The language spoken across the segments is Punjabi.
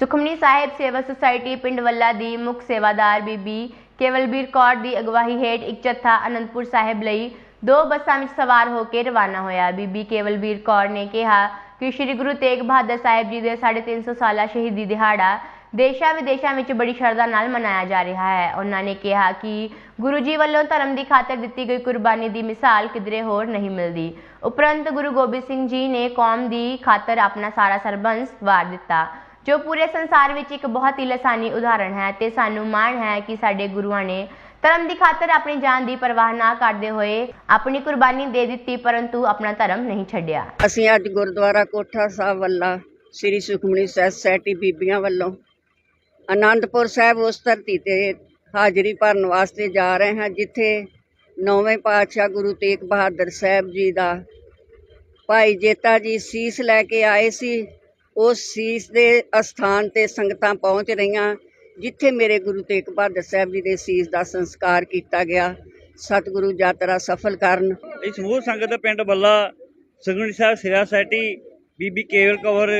ਸੁਖਮਨੀ ਸਾਹਿਬ ਸੇਵਾ ਸੁਸਾਇਟੀ ਪਿੰਡ ਵੱਲਾ ਦੀ ਮੁੱਖ ਸੇਵਾਦਾਰ ਬੀਬੀ ਕੇਵਲਬੀਰ ਕੌਰ ਦੀ ਅਗਵਾਈ ਹੇਠ ਇੱਕ ਜੱਥਾ ਅਨੰਦਪੁਰ ਸਾਹਿਬ ਲਈ ਦੋ ਬੱਸਾਂ ਵਿੱਚ ਸਵਾਰ ਹੋ ਕੇ ਰਵਾਨਾ ਹੋਇਆ। ਬੀਬੀ ਕੇਵਲਬੀਰ ਕੌਰ ਨੇ ਕਿਹਾ ਕਿ ਸ੍ਰੀ ਗੁਰੂ ਤੇਗ ਬਹਾਦਰ ਸਾਹਿਬ ਜੀ ਦੇ 350 ਸਾਲਾ ਸ਼ਹੀਦੀ ਦਿਹਾੜਾ ਦੇਸ਼ਾਂ ਵਿਦੇਸ਼ਾਂ ਵਿੱਚ ਬੜੀ ਸ਼ਰਧਾ ਨਾਲ ਮਨਾਇਆ ਜਾ ਰਿਹਾ ਹੈ। ਉਹਨਾਂ ਨੇ ਕਿਹਾ ਕਿ ਗੁਰੂ ਜੀ ਵੱਲੋਂ ਧਰਮ ਦੀ ਖਾਤਰ ਦਿੱਤੀ ਗਈ ਕੁਰਬਾਨੀ ਦੀ ਮਿਸਾਲ ਕਿਧਰੇ ਹੋਰ ਨਹੀਂ ਮਿਲਦੀ। ਉਪਰੰਤ ਗੁਰੂ ਗੋਬਿੰਦ ਸਿੰਘ ਜੀ ਨੇ ਕੌਮ ਦੀ ਖਾਤਰ ਆਪਣਾ ਸਾਰਾ ਸਰਬੰਸ ਵਾਰ ਦਿੱਤਾ। ਜੋ ਪੂਰੇ ਸੰਸਾਰ ਵਿੱਚ ਇੱਕ ਬਹੁਤ ਹੀ ਲਸਾਨੀ ਉਦਾਹਰਣ ਹੈ ਤੇ ਸਾਨੂੰ ਮਾਣ ਹੈ ਕਿ ਸਾਡੇ ਗੁਰੂਆਂ ਨੇ ਧਰਮ ਦੀ ਖਾਤਰ ਆਪਣੀ ਜਾਨ ਦੀ ਪਰਵਾਹ ਨਾ ਕਰਦੇ ਹੋਏ ਆਪਣੀ ਕੁਰਬਾਨੀ ਦੇ ਦਿੱਤੀ, ਪਰੰਤੂ ਆਪਣਾ ਧਰਮ ਨਹੀਂ ਛੱਡਿਆ। ਅਸੀਂ ਅੱਜ ਗੁਰਦੁਆਰਾ ਕੋਠਾ ਸਾਹਿਬ ਵੱਲਾ ਸ੍ਰੀ ਸੁਖਮਨੀ ਸਾਹਿਬ ਸੋਸਾਇਟੀ ਬੀਬੀਆਂ ਵੱਲੋਂ ਆਨੰਦਪੁਰ ਸਾਹਿਬ ਉਸ ਧਰਤੀ ਤੇ ਹਾਜ਼ਰੀ ਭਰਨ ਵਾਸਤੇ ਜਾ ਰਹੇ ਹਾਂ, ਜਿੱਥੇ ਨੌਵੇਂ ਪਾਤਸ਼ਾਹ ਗੁਰੂ ਤੇਗ ਬਹਾਦਰ ਸਾਹਿਬ ਜੀ ਦਾ ਭਾਈ ਜੇਤਾ ਜੀ ਸੀਸ ਲੈ ਕੇ ਆਏ ਸੀ। ਉਸ ਸੀਸ ਦੇ ਅਸਥਾਨ ਤੇ ਸੰਗਤਾਂ ਪਹੁੰਚ ਰਹੀਆਂ, ਜਿੱਥੇ ਮੇਰੇ ਗੁਰੂ ਤੇਗ ਬਹਾਦਰ ਸਾਹਿਬ ਜੀ ਦੇ ਸੀਸ ਦਾ ਸੰਸਕਾਰ ਕੀਤਾ ਗਿਆ। ਸਤਿਗੁਰੂ ਯਾਤਰਾ ਸਫਲ ਕਰਨ। ਇਸ ਸਮੂਹ ਸੰਗਤ ਪਿੰਡ ਬੱਲਾ ਸੰਗਣੀ ਸਾਹਿਬ ਸੇਵਾ ਸੁਸਾਇਟੀ, ਬੀਬੀ ਕੇਵਲ ਕੌਰ,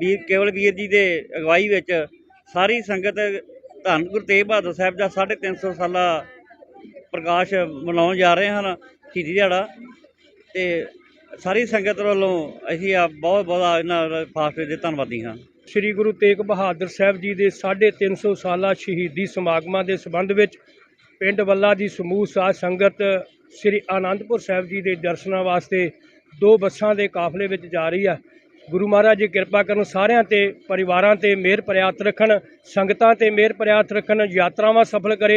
ਵੀਰ ਕੇਵਲ ਵੀਰ ਜੀ ਦੇ ਅਗਵਾਈ ਵਿੱਚ ਸਾਰੀ ਸੰਗਤ ਧੰਨ ਗੁਰੂ ਤੇਗ ਬਹਾਦਰ ਸਾਹਿਬ ਦਾ 350 ਸਾਲਾ ਪ੍ਰਕਾਸ਼ ਮਨਾਉਣ ਜਾ ਰਹੇ ਹਨ, ਸ਼ਹੀਦੀ ਦਿਹਾੜਾ। ਤੇ ਸਾਰੀ ਸੰਗਤ ਵੱਲੋਂ ਅਸੀਂ ਆ ਬਹੁਤ ਬਹੁਤ ਇਹਨਾਂ ਫਾਸਟੇ ਦੇ ਧੰਨਵਾਦੀ ਹਾਂ। ਸ੍ਰੀ ਗੁਰੂ ਤੇਗ ਬਹਾਦਰ ਸਾਹਿਬ ਜੀ ਦੇ 350 ਸਾਲਾ ਸ਼ਹੀਦੀ ਸਮਾਗਮਾਂ ਦੇ ਸੰਬੰਧ ਵਿੱਚ ਪਿੰਡ ਵੱਲਾ ਦੀ ਸਮੂਹ ਸਾਧ ਸੰਗਤ ਸ੍ਰੀ ਆਨੰਦਪੁਰ ਸਾਹਿਬ ਜੀ ਦੇ ਦਰਸ਼ਨਾਂ ਵਾਸਤੇ ਦੋ ਬੱਸਾਂ ਦੇ ਕਾਫਲੇ ਵਿੱਚ ਜਾ ਰਹੀ ਆ। ਗੁਰੂ ਮਹਾਰਾਜ ਜੀ ਕਿਰਪਾ ਕਰਨ ਸਾਰਿਆਂ ਤੇ, ਪਰਿਵਾਰਾਂ ਤੇ ਮਿਹਰ ਪ੍ਰਿਆਤ ਰੱਖਣ, ਸੰਗਤਾਂ ਤੇ ਮਿਹਰ ਪ੍ਰਿਆਤ ਰੱਖਣ, ਯਾਤਰਾਵਾਂ ਸਫਲ ਕਰੇ।